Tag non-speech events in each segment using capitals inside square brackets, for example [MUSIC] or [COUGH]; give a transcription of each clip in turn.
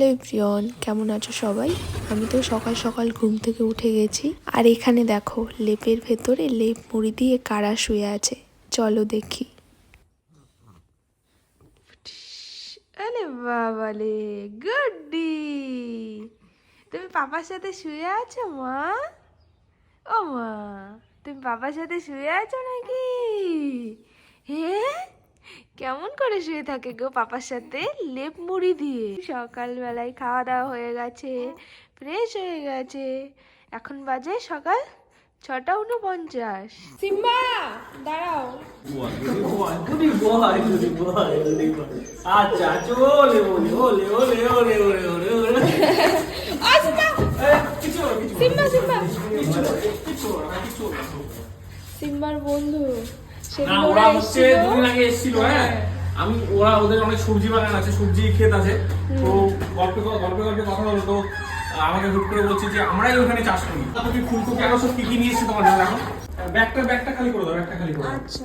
Hello প্রিয়ন কেমন আছো সবাই? আমি তো সকাল সকাল ঘুম থেকে উঠে গেছি। আর এখানে দেখো, লেপের ভেতরে লেপ মুড়ি দিয়ে কারা শুয়ে আছে। চলো দেখি। আরে বাবালে গুড্ডি! তুমি পাপার সাথে শুয়ে আছো, মা? ও মা, তুমি পাপার সাথে শুয়ে আছো নাকি? হে কেমন করে শুয়ে থাকে গো পাপার সাথে? লেপ মুড়ি দিয়ে। সকালবেলায় খাওয়া দাওয়া হয়ে গেছে ফ্রেশ হয়ে গেছে। এখন বাজে সকাল ছটা উনপঞ্চাশ। সিম্বা দাঁড়াও। আচ্ছা চলে বলে ওলে ওলে ওলে ওলে ওলে ওলে না, সিম্বা। সিম্বা। সিম্বার বন্ধু। না ওরা হচ্ছে দুদিন আগে এসেছিল হ্যাঁ? আমি ওরা ওদের অনেক সবজি বাগান আছে সবজি ক্ষেত আছে। তো গল্পে গল্পে গল্পে কথা হলো তো আমাকে হুট করে বলছে যে আমরাই ওখানে চাষ করি। তুমি ফুলকপি আরও সব কি কি নিয়ে এসেছি তোমার জন্য এখন ব্যাগটা ব্যাগটা খালি করে দাও ব্যাগটা খালি করে আচ্ছা।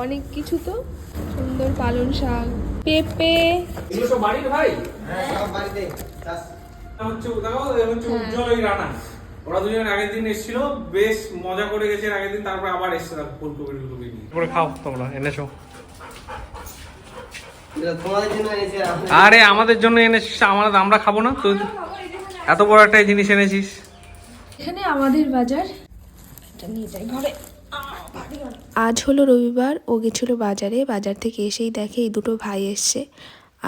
অনেক কিছু তো। সুন্দর পালং শাক পেঁপে। এগুলো সব বাড়ির ভাই? এটা হচ্ছে দেখো এটা হচ্ছে হ্যাঁ। উজ্জ্বল ওই রানা ওরা দুজন আগের দিন এসেছিল বেশ মজা করে গেছে আগের দিন তারপর আবার এসছে তার ফুলকপি টুলকপি নিয়ে। করে খাও তোমরা এনেছো আরে আমাদের জন্য এনেছিস আমরা আমরা খাব না তো এত বড় একটা জিনিস এনেছিস। এখানে আমাদের বাজার। এটা নিয়ে যাই ঘরে। আজ হলো রবিবার ও গেছিল বাজারে বাজার থেকে এসেই দেখে এই দুটো ভাই এসছে।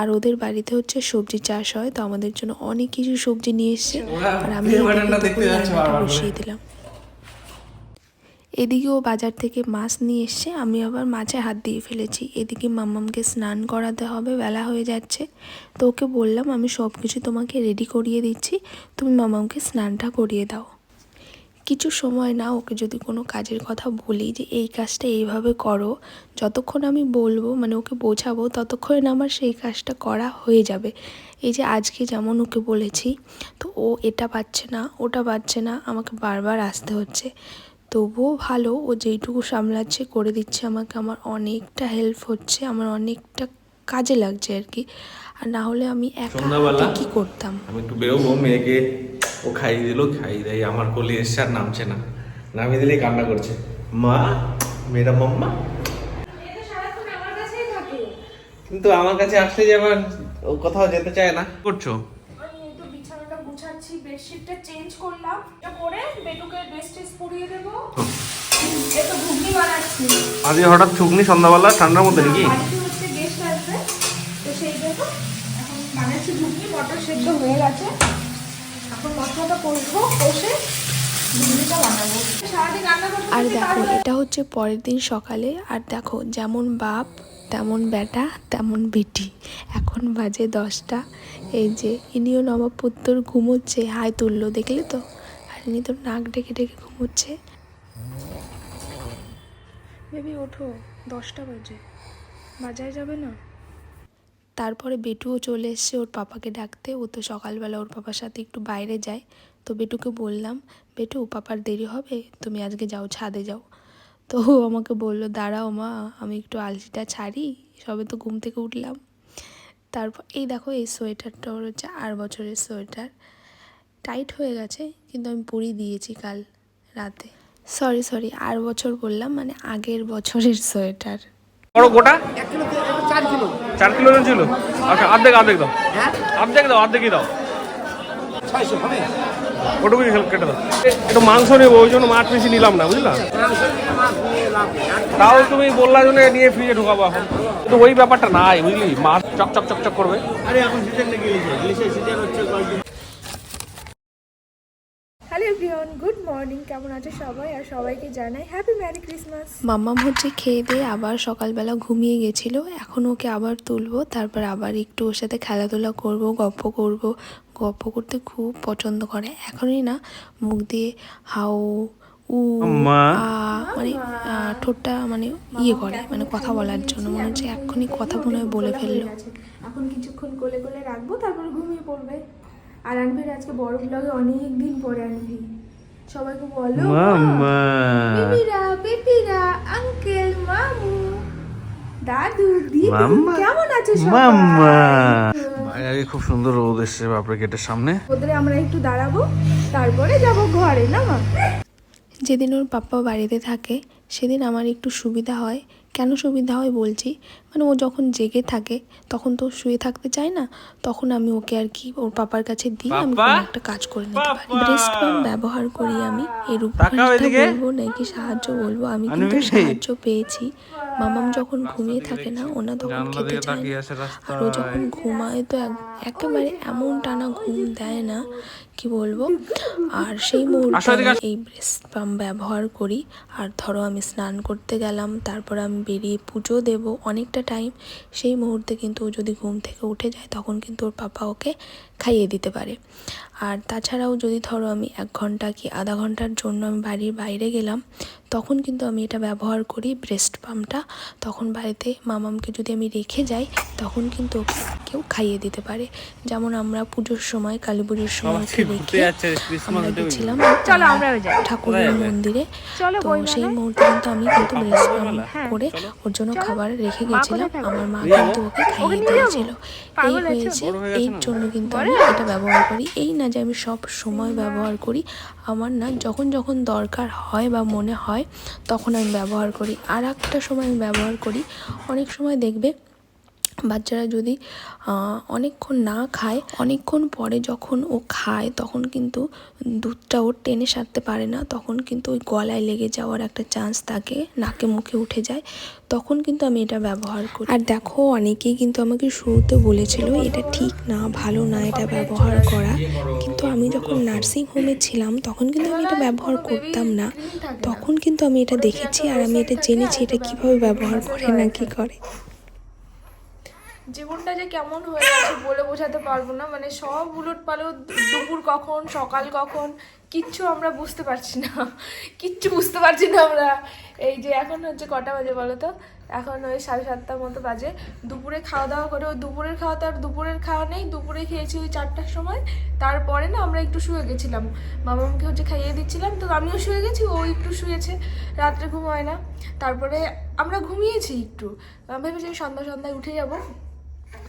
আর ওদের বাড়িতে হচ্ছে সবজি চাষ হয় তো আমাদের জন্য অনেক কিছু সবজি নিয়ে এসছে। আর আমি এদিকে। বসিয়ে দিলাম। এদিকেও বাজার থেকে মাছ নিয়ে এসছে আমি আবার মাছে হাত দিয়ে ফেলেছি। এদিকে মাম্মামকে স্নান করাতে হবে বেলা হয়ে যাচ্ছে। তো ওকে বললাম আমি সব কিছু তোমাকে রেডি করিয়ে দিচ্ছি তুমি মামামকে স্নানটা করিয়ে দাও। কিছু সময় না ওকে যদি কোনো কাজের কথা বলি যে এই কাজটা এইভাবে করো যতক্ষণ আমি বলব মানে ওকে বোঝাবো ততক্ষণ আমার সেই কাজটা করা হয়ে যাবে। এই যে আজকে যেমন ওকে বলেছি তো ও এটা পাচ্ছে না ওটা পাচ্ছে না আমাকে বারবার আসতে হচ্ছে। তবুও ভালো ও যেইটুকু সামলাচ্ছে করে দিচ্ছে আমাকে। আমার অনেকটা হেল্প হচ্ছে আমার অনেকটা কাজে লাগছে আর কি। আর না হলে আমি একা কী করতাম? আমি একটু বেরোবো মেয়েকে ও খাইয়ে দিল খাইয়ে দেয় আমার কোলে এসছে আর নামছে না। নামিয়ে দিলেই কান্না করছে। মা মেয়েরা মাম্মা। কিন্তু আমার কাছে আসলে যে আবার ও কোথাও যেতে চায় না। করছ? আমি এই তো বিছানাটা গুছাচ্ছি বেডশিটটা চেঞ্জ করলাম। এটা করে বেটুকে ড্রেস টেস পরিয়ে দেবো। এই ঘুগনি বানাচ্ছি আজকে। হঠাৎ ছুকনি সন্ধ্যাবেলা ঠান্ডার মধ্যে নাকি? বাড়িতে হচ্ছে গেস্ট আসবে। তো সেই জন্য এখন বানাচ্ছি ঘুগনি মটর সেদ্ধ হয়ে গেছে। এখন মশলাটা কষবো কষে আর দেখো এটা হচ্ছে পরের দিন সকালে আর দেখো যেমন বাপ তেমন বেটা তেমন বেটি। এখন বাজে দশটা এই যে ইনিও নবাবপুত্তর ঘুমোচ্ছে হাই তুললো দেখলে তো? আর ইনি তো নাক ডেকে ডেকে ঘুমোচ্ছে। বেবি ওঠো দশটা বাজে। বাজারে যাবে না? তারপরে বেটুও চলে এসছে ওর পাপাকে ডাকতে। ও তো সকালবেলা ওর পাপার সাথে একটু বাইরে যায়। তো বেটুকে বললাম, বেটু, পাপার দেরি হবে? তুমি আজকে যাও, ছাদে যাও। তো ও আমাকে বলল, দাঁড়াও মা, আমি একটু আলসিটা ছাড়ি, সবে তো ঘুম থেকে উঠলাম। তারপর, এই দেখো এই সোয়েটারটা, ওর হচ্ছে আট বছরের সোয়েটার। টাইট হয়ে গেছে, কিন্তু আমি পরিয়ে দিয়েছি কাল রাতে। সরি সরি আর বছর বললাম মানে আগের বছরের সোয়েটার। বড় গোটা? চার কিলো। ছিল? আচ্ছা অর্ধেক অর্ধেক দাও। অর্ধেক দাও অর্ধেকই দাও। ওটুকু কেটে দাও। একটু মাংস নেব ওই জন্য মাছ বেশি নিলাম না বুঝলা? তাও তুমি বললা জন্য নিয়ে ফ্রিজে ঢুকাবো এখন। কিন্তু ওই ব্যাপারটা নাই বুঝলি? মাছ চক চক চক চক করবে। আরে এখন সিজন নাকি সিজন হচ্ছে কয়েকদিন হ্যালো এভরিওয়ান গুড মর্নিং কেমন আছে সবাই? আর সবাইকে জানাই হ্যাপি ম্যারি ক্রিসমাস মাম্মাম হচ্ছে খেয়ে দিয়ে আবার সকালবেলা ঘুমিয়ে গেছিল। এখন ওকে আবার তুলবো তারপর আবার একটু ওর সাথে খেলাধুলা করব গপ্প করব। গপ্প করতে খুব পছন্দ করে। এখনই না মুখ দিয়ে হাও উ মানে ঠোঁটটা মানে ইয়ে করে মানে কথা বলার জন্য। মনে হচ্ছে এক্ষুনি কথা মনে হয় বলে ফেলল। এখন কিছুক্ষণ কোলে কোলে রাখব তারপর ঘুমিয়ে পড়বে। আর আনভির আজকে বড় ব্লগে অনেক দিন পরে আনভি। সবাইকে বলো মাম্মা বেবিরা বেবিরা আঙ্কেল মামু দাদু দিদি কেমন আছো মাম্মা। সবাই বাইরে খুব সুন্দর রোদ এসছে বাপরে গেটের সামনে। ওদের আমরা একটু দাঁড়াবো তারপরে যাব ঘরে না মা? যেদিন ওর পাপ্পা বাড়িতে থাকে সেদিন আমার একটু সুবিধা হয় কেন সুবিধা হয় বলছি? মানে ও যখন জেগে থাকে তখন তো শুয়ে থাকতে চায় না তখন আমি ওকে আর কি ওর পাপার কাছে দিই আমি কোনো একটা কাজ করে নিতে পারি? ব্রেস্ট পাম্প ব্যবহার করি আমি এর উপকারিতা বলব নাকি সাহায্য বলব? আমি কিন্তু সাহায্য পেয়েছি। মামাম যখন ঘুমিয়ে থাকে না ওনা তখন খেতে চায় না। আর ও যখন ঘুমায় তো এক- একেবারে এমন টানা ঘুম দেয় না কি বলব? আর সেই মুহূর্তে আমি এই ব্রেস্ট পাম্প ব্যবহার করি। আর ধরো আমি স্নান করতে গেলাম তারপর আমি বেরিয়ে পুজো দেব অনেকটা টাইম সেই মুহূর্তে কিন্তু ও যদি ঘুম থেকে উঠে যায় তখন কিন্তু ওর পাপা ওকে খাইয়ে দিতে পারে। আর তাছাড়াও যদি ধরো আমি এক ঘণ্টা কি আধা ঘণ্টার জন্য আমি বাড়ির বাইরে গেলাম তখন কিন্তু আমি এটা ব্যবহার করি ব্রেস্ট পাম্পটা তখন বাড়িতে মামামকে যদি আমি রেখে যাই তখন কিন্তু ওকে কেউ খাইয়ে দিতে পারে। যেমন আমরা পুজোর সময় কালী পুজোর সময় ওকে রেখে আমরা গেছিলাম চলো আমরাও যাই। ঠাকুরের মন্দিরে। তো সেই মুহূর্তে কিন্তু আমি কিন্তু ব্রেস্ট পাম্প হ্যাঁ, করে ওর জন্য খাবার রেখে গেছিলাম। আমার মা কিন্তু ওকে খাইয়ে দিয়েছিল। এই হয়েছে এই জন্য কিন্তু আমি এটা ব্যবহার করি। এই না যে আমি সব সময় ব্যবহার করি আমার না যখন যখন দরকার হয় বা মনে হয় তখন আমি ব্যবহার করি। আর একটা সময় আমি ব্যবহার করি অনেক সময় দেখবে বাচ্চারা যদি অনেকক্ষণ না খায়, অনেকক্ষণ পরে যখন ও খায়, তখন কিন্তু দুধটা ওর টেনে সারতে পারে না, তখন কিন্তু ওই গলায় লেগে যাওয়ার একটা চান্স থাকে নাকে মুখে উঠে যায়, তখন কিন্তু আমি এটা ব্যবহার করি। আর দেখো, অনেকেই কিন্তু আমাকে শুরুতে বলেছিল, এটা ঠিক না, ভালো না, এটা ব্যবহার করা। কিন্তু আমি যখন নার্সিং হোমে ছিলাম, তখন কিন্তু আমি এটা ব্যবহার করতাম না। তখন কিন্তু আমি এটা দেখেছি, আর আমি এটা জেনেছি, এটা কীভাবে ব্যবহার করে না, কি করে। জীবনটা যে কেমন হয়ে গেছে বলে বোঝাতে পারব না। মানে সব উলট পালট দুপুর কখন, সকাল কখন, কিচ্ছু আমরা বুঝতে পারছি না। কিচ্ছু বুঝতে পারছি না আমরা। এই যে এখন হচ্ছে কটা বাজে বলো তো? এখন ওই সাড়ে সাতটার মতো বাজে। দুপুরে খাওয়া দাওয়া করে ওই দুপুরের খাওয়া তো আর দুপুরের খাওয়া নেই। দুপুরে খেয়েছি ওই চারটার সময়। তারপরে না আমরা একটু শুয়ে গেছিলাম। মামাকে হচ্ছে খাইয়ে দিচ্ছিলাম। তো আমিও শুয়ে গেছি, ও একটু শুয়েছে। রাত্রে ঘুম হয় না। তারপরে আমরা ঘুমিয়েছি একটু। ভেবেছি সন্ধ্যা সন্ধ্যায় উঠে যাব।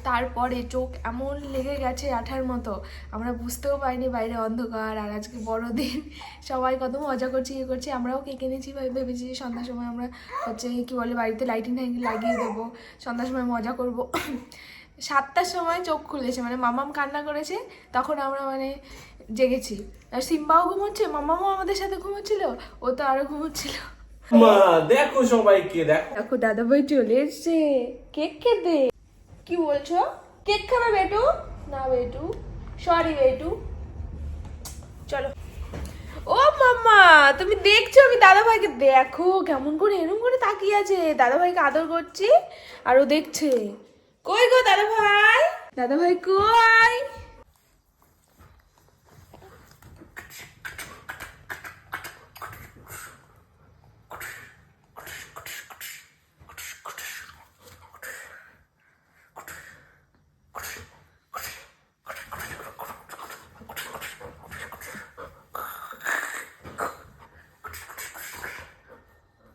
তারপরে চোখ এমন লেগে গেছে আঠার মতো। আমরা বুঝতেও পারিনি বাইরে অন্ধকার আর আজকে বড়দিন। সবাই কত মজা করছি ইয়ে করছি আমরাও কেক এনেছি ভাই ভেবেছি যে সন্ধ্যার সময় আমরা হচ্ছে কি বলে বাড়িতে লাইটিং টাইটিং লাগিয়ে দেবো সন্ধ্যার সময় মজা করব। সাতটার সময় চোখ খুলেছে মানে মামাম কান্না করেছে তখন আমরা মানে জেগেছি। আর সিম্বাও ঘুমোচ্ছে মামামও আমাদের সাথে ঘুমোচ্ছিল ও তো আরও ঘুমোচ্ছিল। মা দেখো সবাইকে দেখো। দেখো দাদা ভাই চলে এসছে কেক খেতে। কি বলছো? কেক খাবে বেটু? না বেটু। সরি বেটু। চলো। ও মাম্মা, তুমি দেখছ আমি দাদা ভাইকে দেখো কেমন করে, এরম করে তাকিয়ে আছে। দাদা ভাইকে আদর করছি, আর ও দেখছে। কই গো দাদা ভাই দাদা ভাই কই?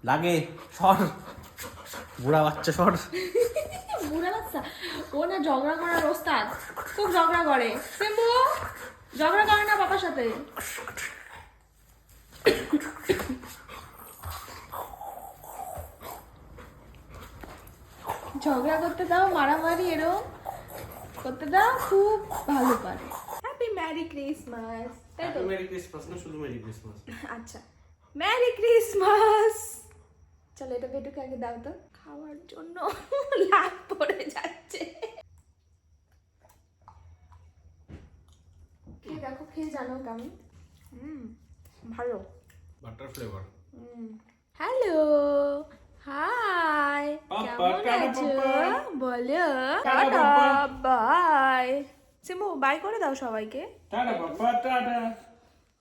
লাগে সর। বুড়া বাচ্চা সর। বুড়া বাচ্চা? ও না ঝগড়া করার ওস্তাদ। খুব ঝগড়া করে। সিম্বু ঝগড়া করে না বাবার সাথে? ঝগড়া করতে দাও মারামারি এরম। করতে দাও খুব ভালো পারে। হ্যাপি ম্যারি ক্রিসমাস তাই তো? মেরি ক্রিসমাস না শুধু মেরি ক্রিসমাস আচ্ছা। ম্যারি ক্রিসমাস চলো এটা বেটুকে আগে দাও তো। খাওয়ার জন্য [LAUGHS] লাভ পড়ে যাচ্ছে। খেয়ে দেখো খেয়ে জানো কেমন? হুম ভালো। Butter flavour. হ্যালো হাই কেমন আছো? বলো টাটা। বাই। সিমু বাই করে দাও সবাইকে। টাটা বাবা টাটা।